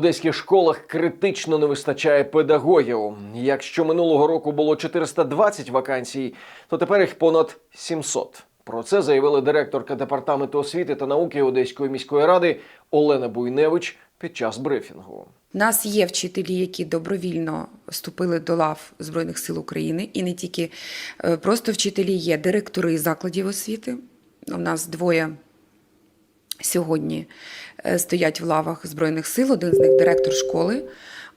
Одеських школах критично не вистачає педагогів. Якщо минулого року було 420 вакансій, то тепер їх понад 700. Про це заявила директорка департаменту освіти та науки Одеської міської ради Олена Буйневич під час брифінгу. Нас є вчителі, які добровільно вступили до лав Збройних сил України, і не тільки е, просто вчителі, є директори закладів освіти. У нас двоє сьогодні е, стоять в лавах Збройних сил. Один з них директор школи,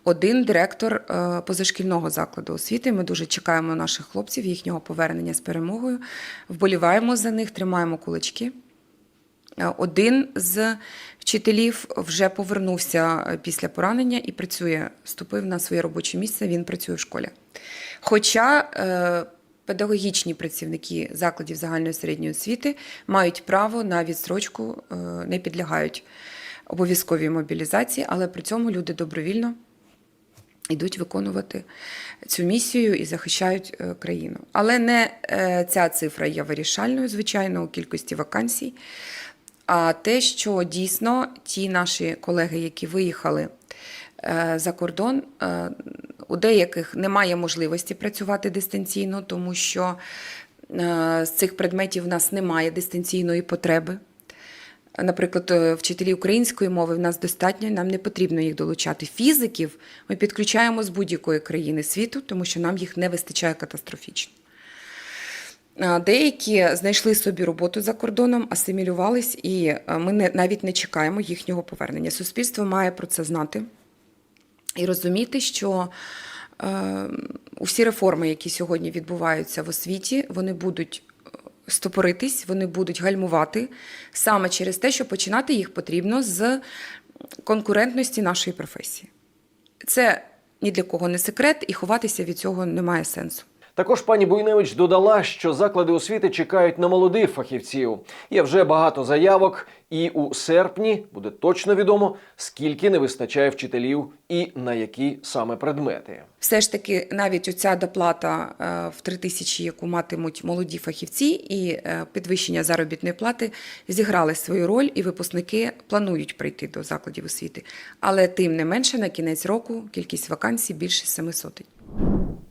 один директор е, позашкільного закладу освіти. Ми дуже чекаємо наших хлопців, їхнього повернення з перемогою. Вболіваємо за них, тримаємо кулачки. Е, Один з вчителів вже повернувся після поранення і працює, вступив на своє робоче місце. Він працює в школі. Хоча педагогічні працівники закладів загальної середньої освіти мають право на відстрочку, е, не підлягають обов'язковій мобілізації, але при цьому люди добровільно йдуть виконувати цю місію і захищають е, країну. Але не е, ця цифра є вирішальною, звичайно, у кількості вакансій. А те, що дійсно ті наші колеги, які виїхали за кордон, у деяких немає можливості працювати дистанційно, тому що е, з цих предметів в нас немає дистанційної потреби. Наприклад, е, вчителі української мови в нас достатньо, нам не потрібно їх долучати. Фізиків ми підключаємо з будь-якої країни світу, тому що нам їх не вистачає катастрофічно. Деякі знайшли собі роботу за кордоном, асимілювались, і е, ми навіть не чекаємо їхнього повернення. Суспільство має про це знати і розуміти, що е, усі реформи, які сьогодні відбуваються в освіті, вони будуть е, стопоритись, вони будуть гальмувати саме через те, що починати їх потрібно з конкурентності нашої професії. Це ні для кого не секрет, і ховатися від цього немає сенсу. Також пані Буйневич додала, що заклади освіти чекають на молодих фахівців. Є вже багато заявок, і у серпні буде точно відомо, скільки не вистачає вчителів і на які саме предмети. Все ж таки, навіть оця доплата е, в 3 тисячі, яку матимуть молоді фахівці, і е, підвищення заробітної плати зіграли свою роль, і випускники планують прийти до закладів освіти. Але тим не менше, на кінець року кількість вакансій більше семи сотень.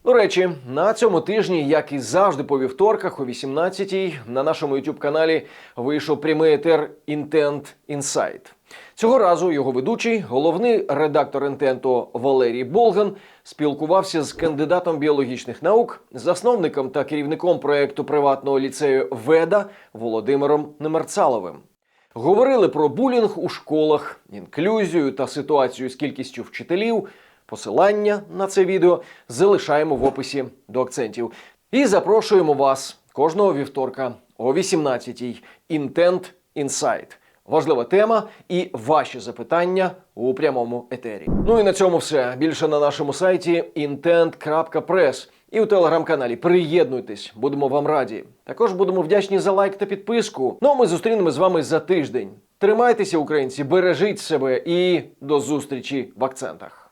До речі, на цьому тижні, як і завжди по вівторках, о 18-й, на нашому youtube каналі вийшов прямий етер Intent Insight. Цього разу його ведучий, головний редактор інтенту Валерій Болган, спілкувався з кандидатом біологічних наук, засновником та керівником проєкту приватного ліцею Веда Володимиром Немерцаловим. Говорили про булінг у школах, інклюзію та ситуацію з кількістю вчителів. Посилання на це відео залишаємо в описі до акцентів. І запрошуємо вас кожного вівторка о 18-й Intent Insight. Важлива тема і ваші запитання у прямому етері. Ну і на цьому все. Більше на нашому сайті intent.press і у телеграм-каналі. Приєднуйтесь, будемо вам раді. Також будемо вдячні за лайк та підписку. Ну а ми зустрінемось з вами за тиждень. Тримайтеся, українці, бережіть себе і до зустрічі в акцентах.